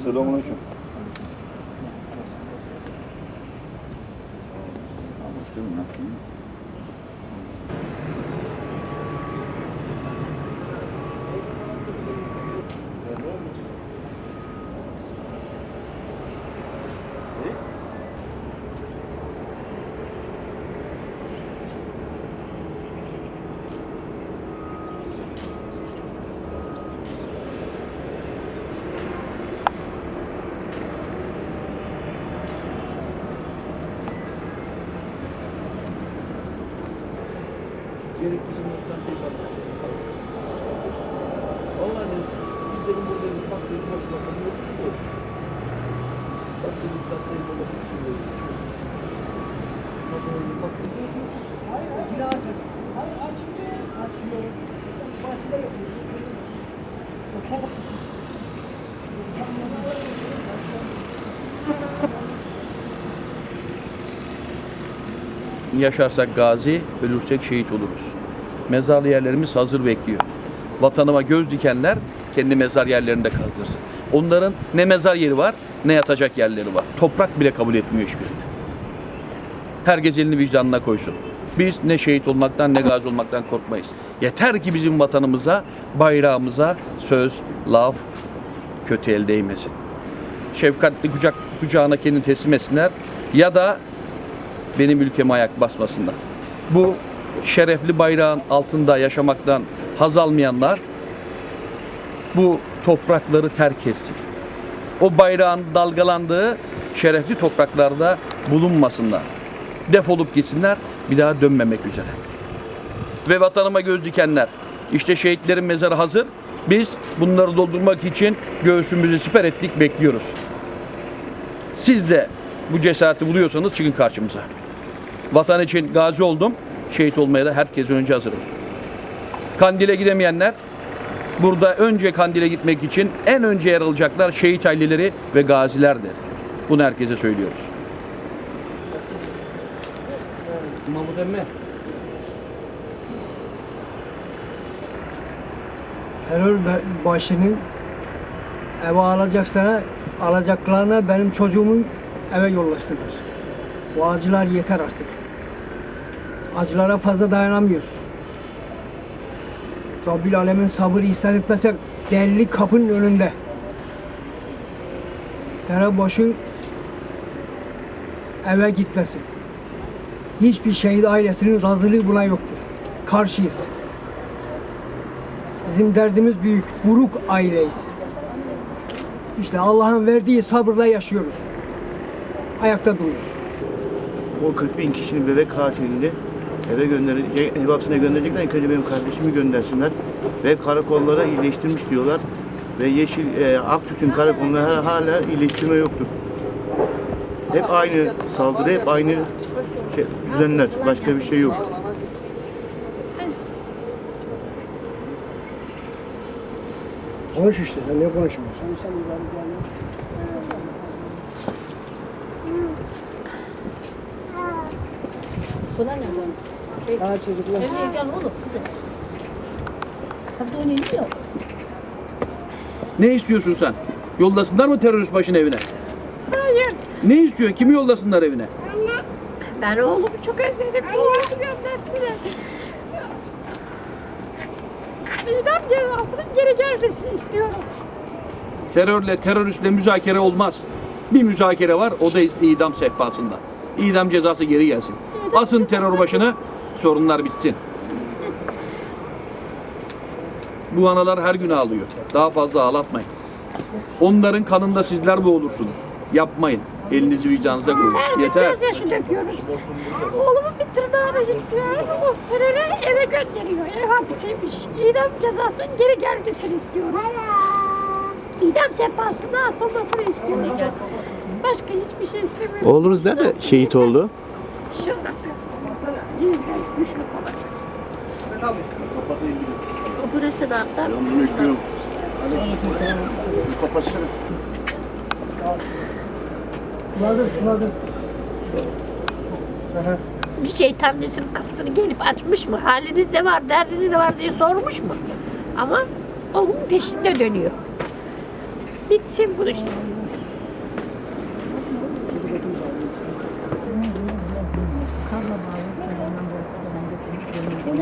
Selamun Aleyküm. Hoş geldin. Nasılsın? Selamünaleyküm. Gerekirse muhtar teyze Vallahi ne? Bizlerin burada bir baktığı başlamanı yok ki. Baktığı muhtar teyze burada bir şey yok. Baktığı baktığı Yaşarsak gazi, ölürsek şehit oluruz. Mezarlı yerlerimiz hazır bekliyor. Vatanıma göz dikenler kendi mezar yerlerinde kazdırsın. Onların ne mezar yeri var ne yatacak yerleri var. Toprak bile kabul etmiyor hiçbirini. Herkes elini vicdanına koysun. Biz ne şehit olmaktan ne gazi olmaktan korkmayız. Yeter ki bizim vatanımıza, bayrağımıza söz, laf, kötü el değmesin. Şefkatli kucak kucağına kendini teslim etsinler ya da benim ülkeme ayak basmasınlar. Bu şerefli bayrağın altında yaşamaktan haz almayanlar bu toprakları terk etsin. O bayrağın dalgalandığı şerefli topraklarda bulunmasınlar. Defolup gitsinler bir daha dönmemek üzere. Ve vatanıma göz dikenler. İşte şehitlerin mezarı hazır. Biz bunları doldurmak için göğsümüzü siper ettik bekliyoruz. Siz de bu cesareti buluyorsanız çıkın karşımıza. Vatan için gazi oldum. Şehit olmaya da herkesten önce hazırım. Kandil'e gidemeyenler burada önce Kandil'e gitmek için en önce yer alacaklar şehit aileleri ve gazilerdir. Bunu herkese söylüyoruz. Mahmut emme. terör başının eve alacaklarına, alacaklarına benim çocuğumu eve yollaştılar. Bu acılar yeter artık. Acılara fazla dayanamıyoruz. Rabbül Alemin sabır ihsan etmese deli kapının önünde. Terör başı eve gitmesin. Hiçbir şehit ailesinin razılığı buna yoktur. Karşıyız. Bizim derdimiz büyük. Buruk aileyiz. İşte Allah'ın verdiği sabırla yaşıyoruz. Ayakta duruyoruz. O 40 bin kişinin bebek katilini eve gönderecek, ev hapsine gönderecekler. İlk önce benim kardeşimi göndersinler. Ve karakollara iyileştirmiş diyorlar. Ve Yeşil, e, Aktüt'ün karakolunda hala iyileştirme yoktur. Hep aynı saldırı, hep aynı şey, düzenler. Başka bir şey yok. Konuş işte. Sen niye konuşmuyorsun? Buna ne? Daha çocuklar. Evliye gel oğlum kızım. Tabii onu yiyor. Ne istiyorsun sen? Yollasınlar mı terörist başın evine? Hayır. Ne istiyorsun? Kimi yollasınlar evine? Ben oğlumu çok özledim. Oğlumu göndersinler. İdam cezasının geri gelmesini istiyorum. Terörle, teröristle müzakere olmaz. Bir müzakere var, o da idam sehpasında. İdam cezası geri gelsin. Asın terör başını, sorunlar bitsin. Bu analar her gün ağlıyor. Daha fazla ağlatmayın. Onların kanında sizler boğulursunuz. Yapmayın. Elinizi vicdanınıza koyun. Yeter. gözyaşı döküyoruz. Oğlumun bir tırnağını istiyorum. O teröre eve gönderiyor. Ev hapsiymiş. İdam cezasının geri gelmesini istiyorum. İdam sehpasında asılmasını istiyorum. Başka hiçbir şey istemiyorum. Oğlunuz nerede şehit oldu? Şırnak. Cizre, güçlü kolay. O burası da hatta Selamünaleyküm. Kapatsana. Suladır, suladır. bir şeytan annesinin kapısını gelip açmış mı? Haliniz ne var, derdiniz ne var diye sormuş mu? Ama onun peşinde dönüyor. Bitsin bu iş.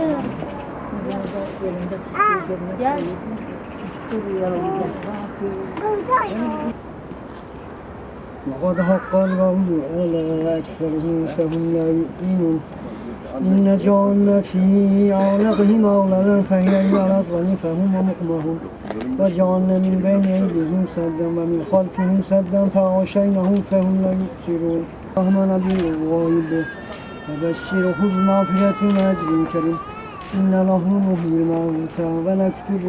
وقد حق القول على أكثرهم فهم لا يؤمنون إن جعلنا في أعناقهم أغلالا فهي إلى الأصغر فهم مقمحون وجعلنا من بين أيديهم سدا ومن خلفهم سدا فغشيناهم فهم لا يبصرون رحمن بالغيب فبشره بمغفرة وأجر كريم إن له مهي الموتى ونكتب